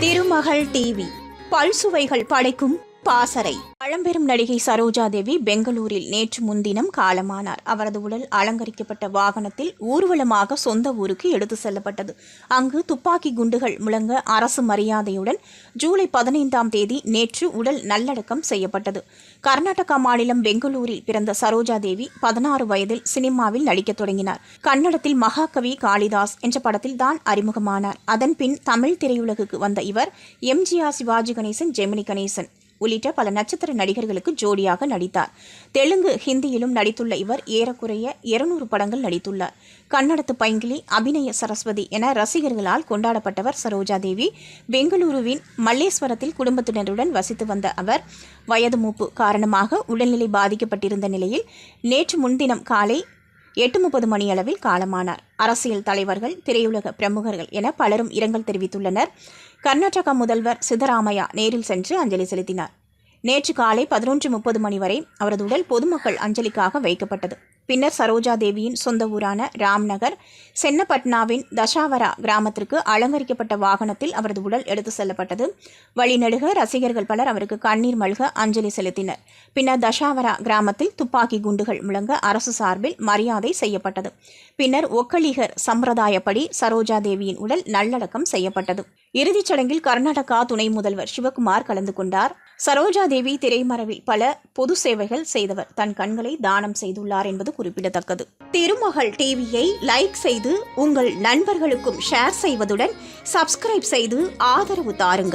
திருமகள் TV. பல்சுவைகள் படைக்கும் பாசறை. பழம்பெரும் நடிகை சரோஜா தேவி பெங்களூரில் நேற்று முன்தினம் காலமானார். அவரது உடல் அலங்கரிக்கப்பட்ட வாகனத்தில் ஊர்வலமாக சொந்த ஊருக்கு எடுத்து செல்லப்பட்டது. அங்கு துப்பாக்கி குண்டுகள் முழங்க அரசு மரியாதையுடன் ஜூலை பதினைந்தாம் தேதி நேற்று உடல் நல்லடக்கம் செய்யப்பட்டது. கர்நாடகா மாநிலம் பெங்களூரில் பிறந்த சரோஜா தேவி பதினாறு வயதில் சினிமாவில் நடிக்கத் தொடங்கினார். கன்னடத்தில் மகாகவி காளிதாஸ் என்ற படத்தில் தான் அறிமுகமானார். அதன்பின் தமிழ் திரையுலகுக்கு வந்த இவர் எம்ஜிஆர் சிவாஜி கணேசன் ஜெமினி கணேசன் உள்ளிட்ட பல நட்சத்திர நடிகர்களுக்கு ஜோடியாக நடித்தார். தெலுங்கு ஹிந்தியிலும் நடித்துள்ள இவர் ஏறக்குறைய இருநூறு படங்கள் நடித்துள்ளார். கன்னடத்து பைங்கிலி அபிநய சரஸ்வதி என ரசிகர்களால் கொண்டாடப்பட்டவர் சரோஜா தேவி பெங்களூருவின் மல்லேஸ்வரத்தில் குடும்பத்தினருடன் வசித்து வந்த அவர் வயது மூப்பு காரணமாக உடல்நிலை பாதிக்கப்பட்டிருந்த நிலையில் நேற்று முன்தினம் காலை எட்டு முப்பது மணியளவில் காலமானார். அரசியல் தலைவர்கள் திரையுலக பிரமுகர்கள் என பலரும் இரங்கல் தெரிவித்துள்ளனர். கர்நாடக முதல்வர் சித்தராமையா நேரில் சென்று அஞ்சலி செலுத்தினார். நேற்று காலை பதினொன்று முப்பது மணி வரை அவரது உடல் பொதுமக்கள் அஞ்சலிக்காக வைக்கப்பட்டது. பின்னர் சரோஜா தேவியின் சொந்த ஊரான ராம்நகர் சென்னப்பட்னாவின் தஷாவரா கிராமத்திற்கு அலங்கரிக்கப்பட்ட வாகனத்தில் அவரது உடல் எடுத்து செல்லப்பட்டது. வழிநெடுக ரசிகர்கள் பலர் அவருக்கு கண்ணீர் மல்க அஞ்சலி செலுத்தினர். பின்னர் தஷாவரா கிராமத்தில் துப்பாக்கி குண்டுகள் முழங்க அரசு சார்பில் மரியாதை செய்யப்பட்டது. பின்னர் ஒக்கலிகர் சம்பிரதாயப்படி சரோஜா தேவியின் உடல் நல்லடக்கம் செய்யப்பட்டது. இறுதிச் சடங்கில் கர்நாடகா துணை முதல்வர் சிவகுமார் கலந்து கொண்டார். சரோஜா தேவி திரைமறைவில் பல பொது சேவைகள் செய்தவர். தன் கண்களை தானம் செய்துள்ளார் என்பது குறிப்பிடத்தக்கது. திருமகள் டிவியை லைக் செய்து உங்கள் நண்பர்களுக்கும் ஷேர் செய்வதுடன் சப்ஸ்கிரைப் செய்து ஆதரவு தாருங்கள்.